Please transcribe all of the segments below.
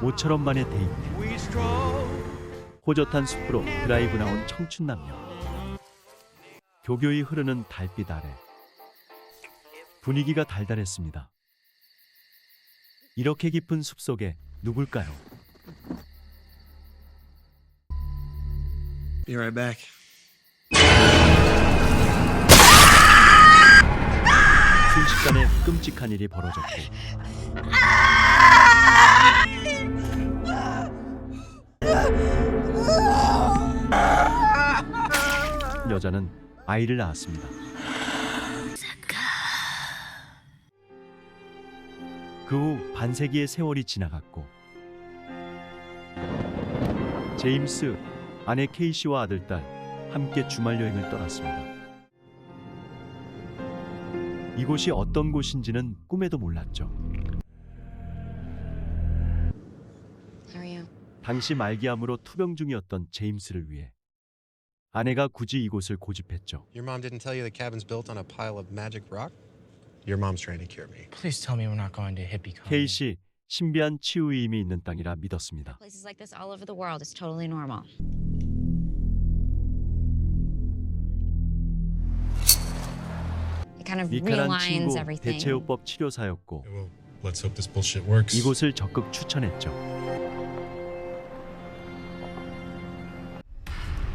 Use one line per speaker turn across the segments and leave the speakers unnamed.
모처럼 만의 데이트. 호젓한 숲으로 드라이브 나온 청춘 남녀. 교교히 흐르는 달빛 아래 분위기가 달달했습니다. 이렇게 깊은 숲 속에 누굴까요?
Be right back.
순식간에 끔찍한 일이 벌어졌고 여자는 아이를 낳았습니다. 그 후 반세기의 세월이 지나갔고 제임스, 아내 케이시와 아들, 딸 함께 주말 여행을 떠났습니다. 이곳이 어떤 곳인지는 꿈에도 몰랐죠. 당시 말기암으로 투병 중이었던 제임스를 위해 아내가 굳이 이곳을 고집했죠.
Your mom didn't tell you the cabin's built on a pile of magic rock? Your mom's trying to cure me.
Please tell me we're not going to hippie colony.
케이 씨 신비한 치유의 힘이 있는 땅이라 믿었습니다.
Places like this all over the world is totally normal. It kind of
미카란
realigns
친구
everything.
대체요법 치료사였고
Well, let's hope this bullshit works.
이곳을 적극 추천했죠.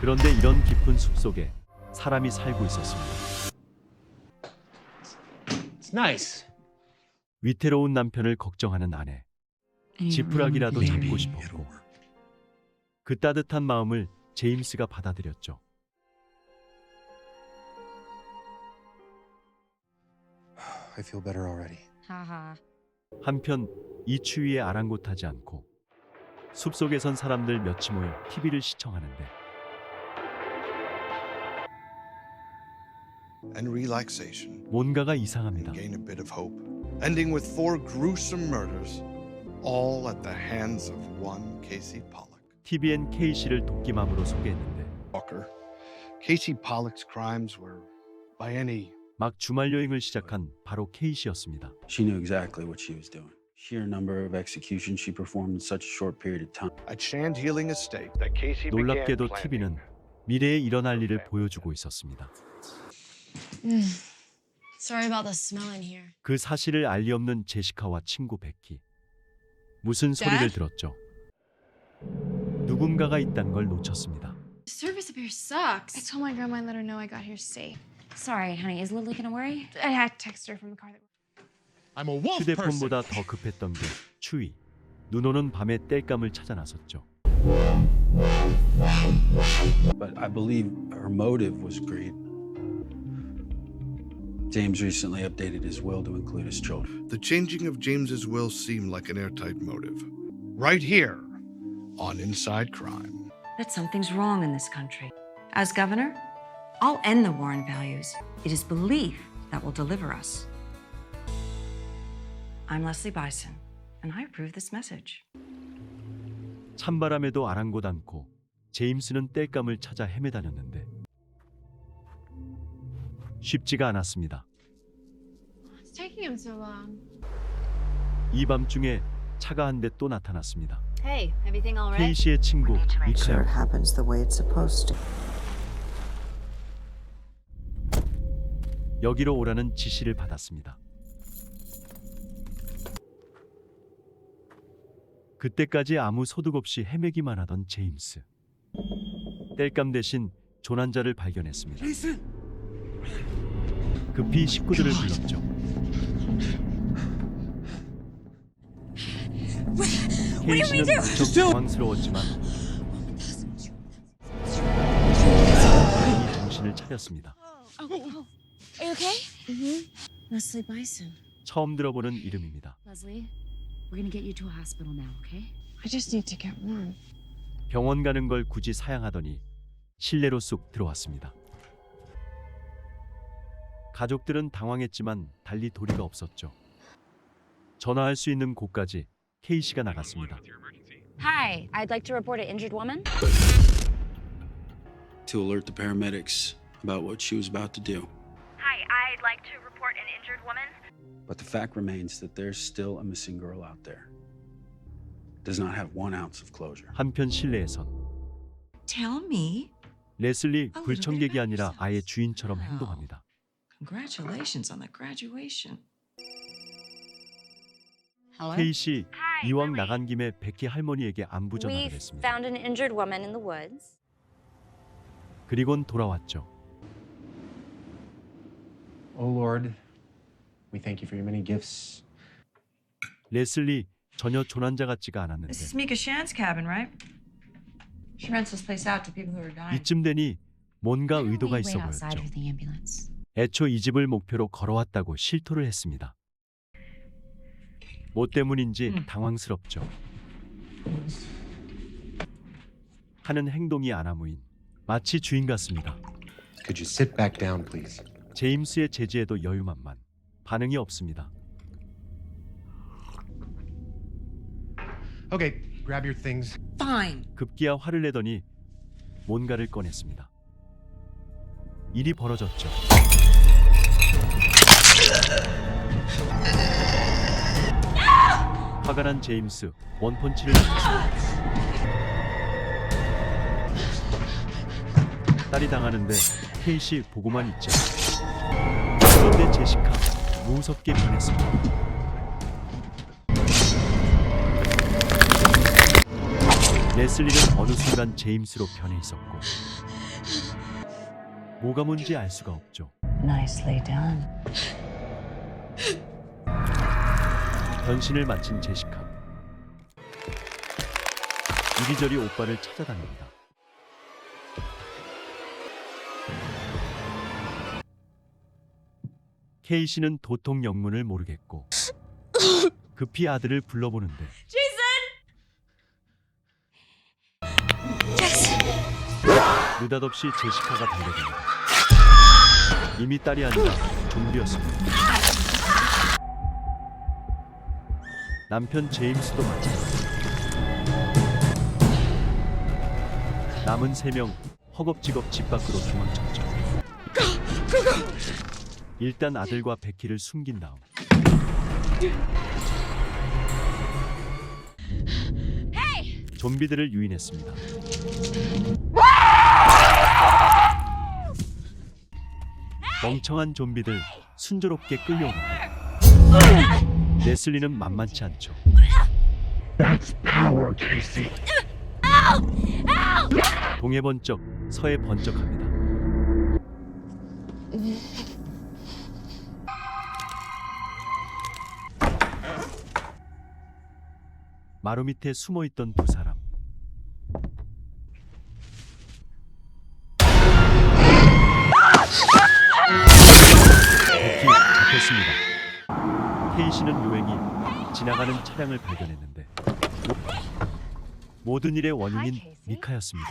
그런데 이런 깊은 숲 속에 사람이 살고 있었습니다.
It's nice.
위태로운 남편을 걱정하는 아내. 지푸라기라도 잡고 싶었고 그 따뜻한 마음을 제임스가 받아들였죠.
I feel better already.
하하.
한편 이 추위에 아랑곳하지 않고 숲속에 선 사람들 몇이 모여 TV를 시청하는데
and relaxation
뭔가가 이상합니다.
gain a bit of hope, ending with four gruesome murders, all at the hands of one Casey Pollock.
TVN K씨를 도끼맘으로 소개했는데
Walker. Casey Pollock's crimes were, by any
막 주말 여행을 시작한 바로 K씨였습니다.
She knew exactly what she was doing. Sheer number of executions she performed in such a short period of time.
a Chand Healing estate that Casey began
놀랍게도
planning.
TV는 미래에 일어날 일을 보여주고 있었습니다.
Sorry about the smell in here.
그 사실을 알리 없는 제시카와 친구 베키. 무슨 소리를
Dad?
들었죠? 누군가가 있다는 걸 놓쳤습니다.
Service up here sucks. I told my grandma I'd let her know I got here safe.
Sorry, honey. Is Lily gonna worry?
I had to text her from the car that
I'm a wolf
휴대폰보다 더 급했던 게 추위. 눈 오는 밤에 땔감을 찾아 나섰죠.
But I believe her motive was greed. James recently updated his will to include his children.
The changing of James's will seemed like an airtight motive. Right here on Inside Crime.
that something's wrong in this country. As governor, I'll end the war on values. It is belief that will deliver us. I'm Leslie Bison, and I approve this message.
찬바람에도 아랑곳 않고 제임스는 땔감을 찾아 헤매다녔는데 쉽지가 않았습니다.
It's taking him so long.
이 밤중에 차가 한 대 또 나타났습니다.
Hey, everything all
케이 씨의 친구 미카요.
happens the way it's supposed to.
여기로 오라는 지시를 받았습니다. 그때까지 아무 소득 없이 헤매기만 하던 제임스. 땔감 대신 조난자를 발견했습니다. 급히 식구들을 불렀죠. 케이 씨는 무척 당황스러웠지만 정신을 차렸습니다.
Are you okay? Mm-hmm. Leslie Bison.
처음 들어보는 이름입니다.
Leslie, we're gonna get you to a hospital now, okay?
I just need to get warm.
병원 가는 걸 굳이 사양하더니 실내로 쑥 들어왔습니다. 가족들은 당황했지만 달리 도리가 없었죠. 전화할 수 있는 곳까지 케이 씨가 나갔습니다.
Hi, I'd like to report an injured woman.
To alert the paramedics about what she was about to do.
Hi, I'd like to report an injured woman.
But the fact remains that there's still a missing girl out there. does not have one ounce of closure.
한편 실내에선
Tell me.
레슬리
Oh,
불청객이? 아니라 아예 주인처럼. 행동합니다.
Congratulations on the graduation.
Hello?
케이 씨 이왕 나간 김에 베키 할머니에게 안부 전화를
We
했습니다.
found an injured woman in the woods.
그리곤 돌아왔죠.
Oh Lord, we thank you for your many gifts.
레슬리 전혀 조난자 같지가 않았는데
This is Mika Shan's cabin, right? She rents this place out to people who are dying.
이쯤 되니 뭔가 의도가 있어 보였죠.
the ambulance?
애초 이 집을 목표로 걸어왔다고 실토를 했습니다. 뭐 때문인지
음.
당황스럽죠. 하는 행동이 아나무인 마치 주인 같습니다.
Could you sit back down, please?
제임스의 제지에도 여유만만 반응이 없습니다.
Okay, grab your things.
Fine.
급기야 화를 내더니 뭔가를 꺼냈습니다. 일이 벌어졌죠. 화가 난 제임스 원펀치를. 딸이 당하는데 케이시 보고만 있죠. 그런데 제시카 무섭게 변했습니다. 레슬리는 어느 순간 제임스로 변해 있었고 뭐가 뭔지 알 수가 없죠.
Nicely done.
변신을 마친 제시카 이리저리 오빠를 찾아다닙니다. 케이 씨는 도통 영문을 모르겠고 급히 아들을 불러보는데 느닷없이 제시카가 달려듭니다. 이미 딸이 아니라 좀비였습니다. 남편 제임스도 마찬가지. 남은 세 명 허겁지겁 집 밖으로 도망쳤죠. 일단 아들과 베키를 숨긴 다음 좀비들을 유인했습니다. 멍청한 좀비들 순조롭게 끌려옵니다. 레슬리는 만만치 않죠. 동해 번쩍, 서해 번쩍합니다. 마루 밑에 숨어 있던 두 사람. 씨는 요행이 지나가는 차량을 발견했는데 모, 모든 일의 원인인 미카였습니다.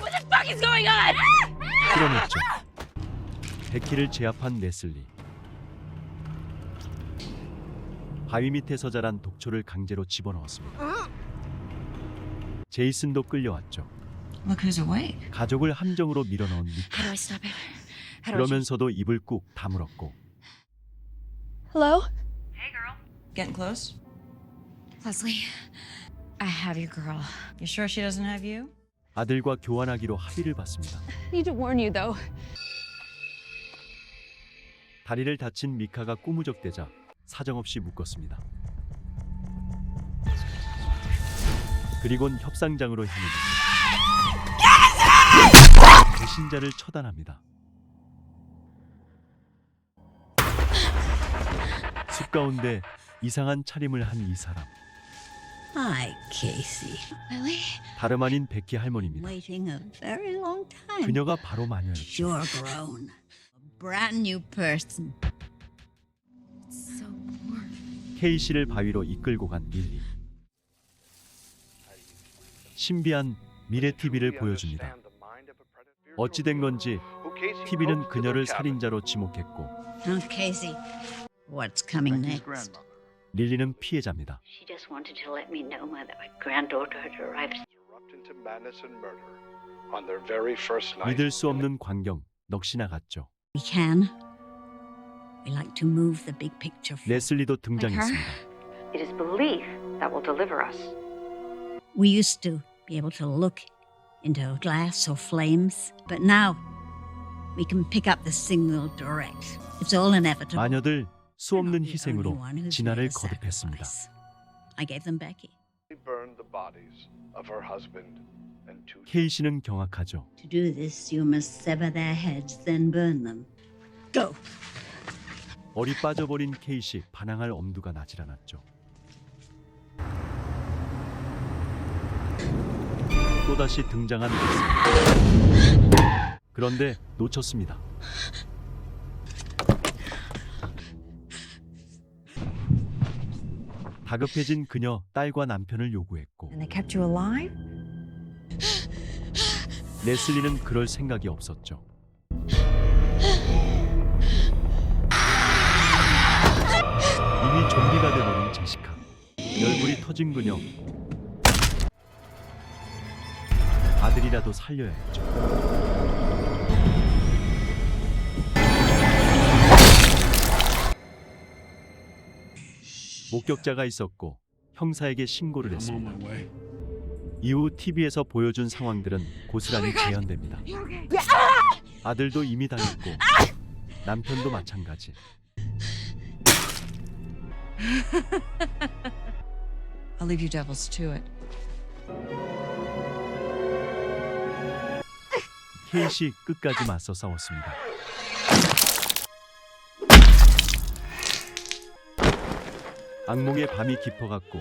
끌어냈죠. 베키를 제압한 레슬리. 바위 밑에서 자란 독초를 강제로 집어넣었습니다. 제이슨도 끌려왔죠. 가족을 함정으로 밀어넣은 미카. 그러면서도 입을 꾹 다물었고
Hello?
Getting close?
Leslie, I have your girl.
You sure she doesn't have you?
아들과 교환하기로 합의를 받습니다.
Need to warn you though.
다리를 다친 미카가 꾸무적대자 사정없이 묶었습니다. 그리곤 협상장으로 향해집니다. 배신자를 처단합니다. 숲 가운데 이상한 차림을 한 이 사람
Hi, Casey.
Lily?
다름 아닌 베키 할머니입니다.
Waiting a very long time.
그녀가 바로 마녀였죠.
You're grown. A brand new person.
It's so warm.
케이 씨를 바위로 이끌고 간 릴리. 신비한 미래 TV를 보여줍니다. 어찌된 건지 TV는 그녀를 살인자로 지목했고
Now, Casey, what's coming next?
릴리는 피해자입니다.
She just wanted to let me know that my granddaughter had arrived.
into madness and murder on their very first night.
믿을 수 없는 광경 넋이 나갔죠.
We can. We like to move the big picture forward.
레슬리도 등장했습니다.
It is belief that will deliver us.
We used to be able to look into glass or flames, but now we can pick up the signal direct. It's all inevitable.
마녀들 수 없는 희생으로
a
거듭했습니다.
sacrifice. I gave them Becky.
burned the bodies of her husband and two
케이 씨는 경악하죠.
To do this, you must sever their heads, then burn them. Go.
얼이 빠져버린 케이 씨 반항할 엄두가 나질 않았죠. 또다시 등장한 레슬리. 그런데 놓쳤습니다. 다급해진 그녀 딸과 남편을 요구했고
And they kept you alive?
레슬리는 그럴 생각이 없었죠. 이미 좀비가 돼버린 제시카. 열불이 터진 그녀. 아들이라도 살려야 했죠. 목격자가 있었고 형사에게 신고를 했습니다. 이후 TV에서 보여준 상황들은 고스란히 재현됩니다. 아들도 이미 당했고 남편도 마찬가지.
I'll leave you devils to it.
케이시 끝까지 맞서 싸웠습니다. 악몽의 밤이 깊어갔고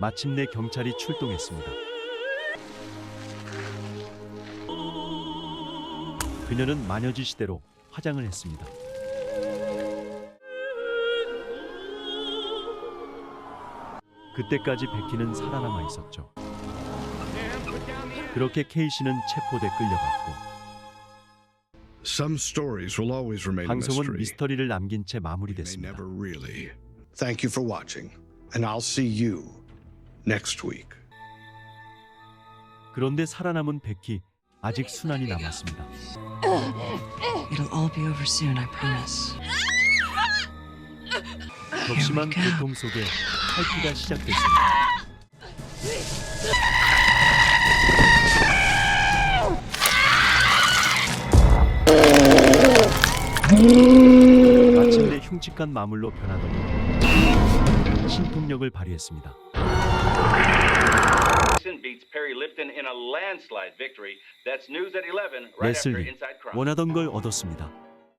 마침내 경찰이 출동했습니다. 그녀는 마녀지 시대로 화장을 했습니다. 그때까지 베키는 살아남아 있었죠. 그렇게 케이시는 체포돼 끌려갔고
Some stories will always remain a
방송은
mystery.
미스터리를 남긴 채
May
마무리됐습니다.
never really. Thank you for watching, and I'll see you next week.
그런데 살아남은 베키 아직 순환이 남았습니다.
It'll all be over soon, I promise.
격심한 고통 속에 탈피가 시작됐습니다. 마침내 흉측한 마물로 변하더니 신통력을 발휘했습니다.
beats Perry Lipton in a landslide victory. That's news at 11 right after
레슬리. 원하던 걸 얻었습니다.